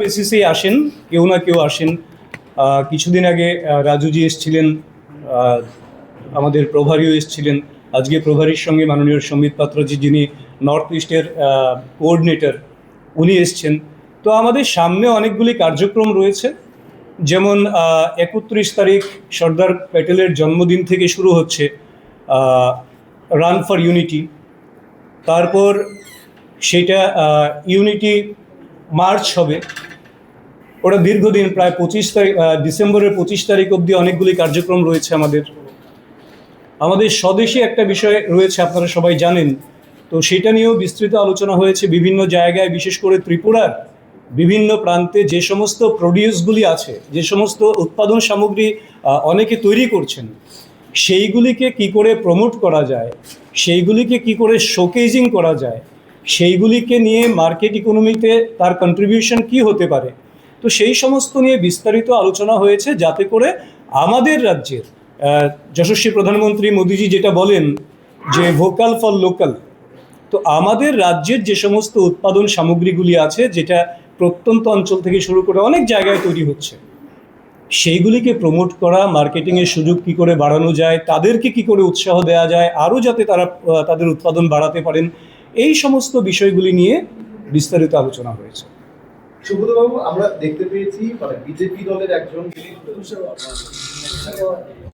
বেসিসেই আসেন, কেউ না কেউ আসেন। কিছুদিন আগে রাজুজি এসেছিলেন আমাদের প্রভারীও এসেছিলেন। আজকে প্রভারীর সঙ্গে মাননীয় সম্বিত পাত্রজি, যিনি নর্থ ইস্টের কোঅর্ডিনেটর উনি এসছেন। তো আমাদের সামনে অনেকগুলি কার্যক্রম রয়েছে। যেমন একত্রিশ তারিখ সর্দার প্যাটেলের জন্মদিন থেকে শুরু হচ্ছে রান ফর ইউনিটি তারপর সেটা ইউনিটি মার্চ হবে। ওটা দীর্ঘদিন প্রায় পঁচিশ তারিখ ডিসেম্বরের পঁচিশ তারিখ অবধি অনেকগুলি কার্যক্রম রয়েছে আমাদের। আমাদের স্বদেশী একটা বিষয় রয়েছে, আপনারা সবাই জানেন। তো সেটা নিয়েও বিস্তৃত আলোচনা হয়েছে বিভিন্ন জায়গায়, বিশেষ করে ত্রিপুরার বিভিন্ন প্রান্তে যে সমস্ত প্রডিউসগুলি আছে, যে সমস্ত উৎপাদন সামগ্রী অনেকে তৈরি করছেন, সেইগুলিকে কি করে প্রমোট করা যায়, সেইগুলিকে কি করে শোকেজিং করা যায়, সেইগুলিকে নিয়ে মার্কেট ইকোনমিতে তার কন্ট্রিবিউশন কি হতে পারে তো সেই সমস্ত নিয়ে বিস্তারিত আলোচনা হয়েছে যাতে করে আমাদের রাজ্যের যশস্বী প্রধানমন্ত্রী মোদীজি যেটা বলেন যে ভোকাল ফর লোকাল তো আমাদের রাজ্যের যে সমস্ত উৎপাদন সামগ্রীগুলি আছে, যেটা প্রত্যন্ত অঞ্চল থেকে শুরু করে অনেক জায়গায় তৈরি হচ্ছে, সেইগুলিকে প্রমোট করা মার্কেটিংয়ের সুযোগ কি করে বাড়ানো যায়, তাদেরকে কি করে উৎসাহ দেওয়া যায়, আরও যাতে তারা তাদের উৎপাদন বাড়াতে পারেন, এই সমস্ত বিষয়গুলি নিয়ে বিস্তারিত আলোচনা হয়েছে। সুব্রতবাবু আমরা দেখতে পেয়েছি মানে বিজেপি দলের একজন